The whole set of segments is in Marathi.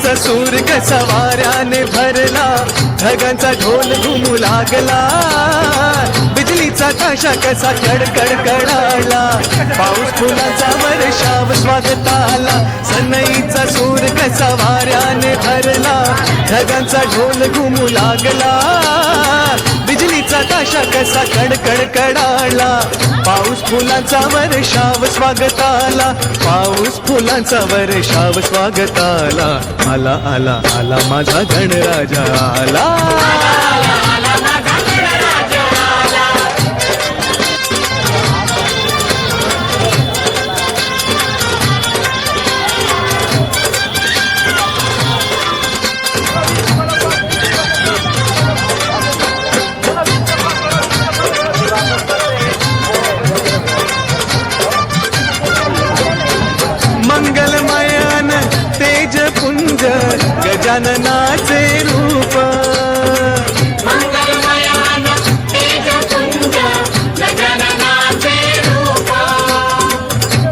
सूर कसा वाऱ्याने भरला ढगांचा ढोल घुमू लागला बिजलीचा काशा कसा कडकड कडाला पाऊस फुलाचा वर्षाव स्वागताला सनईचा सूर कसा वाऱ्याने भरला ढगांचा ढोल घुमू लागला. बिजलीचा कसा कडकड कडाला पाऊस फुलांचा वर्षाव स्वागताला. पाऊस फुलांचा वर्षाव स्वागताला. आला आला आला माझा गणराजा आला. गजाननाचे रूप.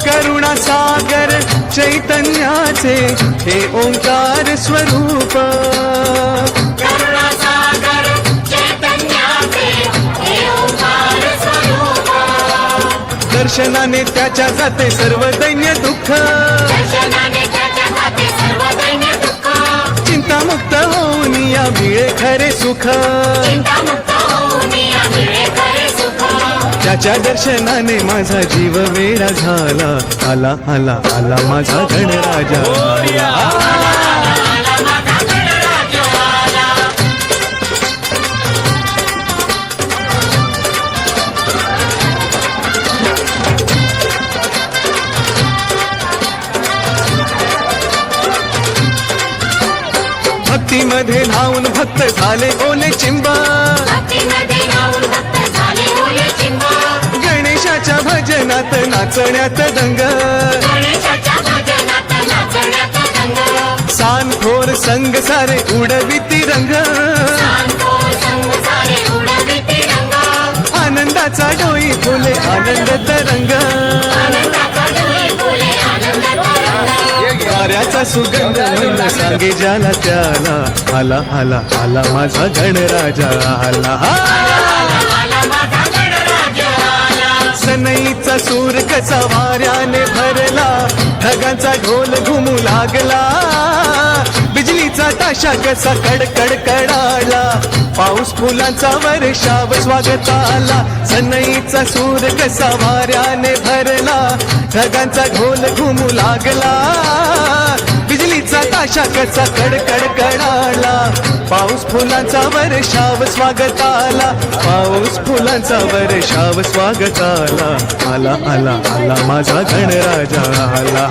करुणा सागर हे चैतन्याचे हे ओंकार स्वरूप. दर्शनाने त्याच्या जाते सर्व दैन्य दुःख. खरे सुख. त्याच्या दर्शनाने माझा जीव वेळा झाला. आला आला आला माझा गणराजा भक्तीमध्ये धावून भक्त झाले ओले चिंबा. गणेशाच्या भजनात नाचण्यात दंग. रंग सानखोर संग सारे उडविती रंग. सांगतो संग सारे उडविते रंग. आनंदाचा डोई फुले आनंद तरंग. वाऱ्याचा सुगंध सांगे ज्याला त्याला आला आला आला माझा गणराजा आला. सनईचा सूर कसा वाऱ्याने भरला ढगांचा ढोल घुमू लागला बिजलीचा ताशा कसा कडकड कडाला पाऊस फुलांचा वर्षाव स्वागताला सनईचा सूर कसा वाऱ्याने भरला ढगांचा ढोल घुमू लागला. आकाशा कसा कडकड कडाला पाऊस फुलांचा वर्षाव स्वागताला. पाऊस फुलांचा वर्षाव स्वागताला. आला आला आला माझा गणराजा आला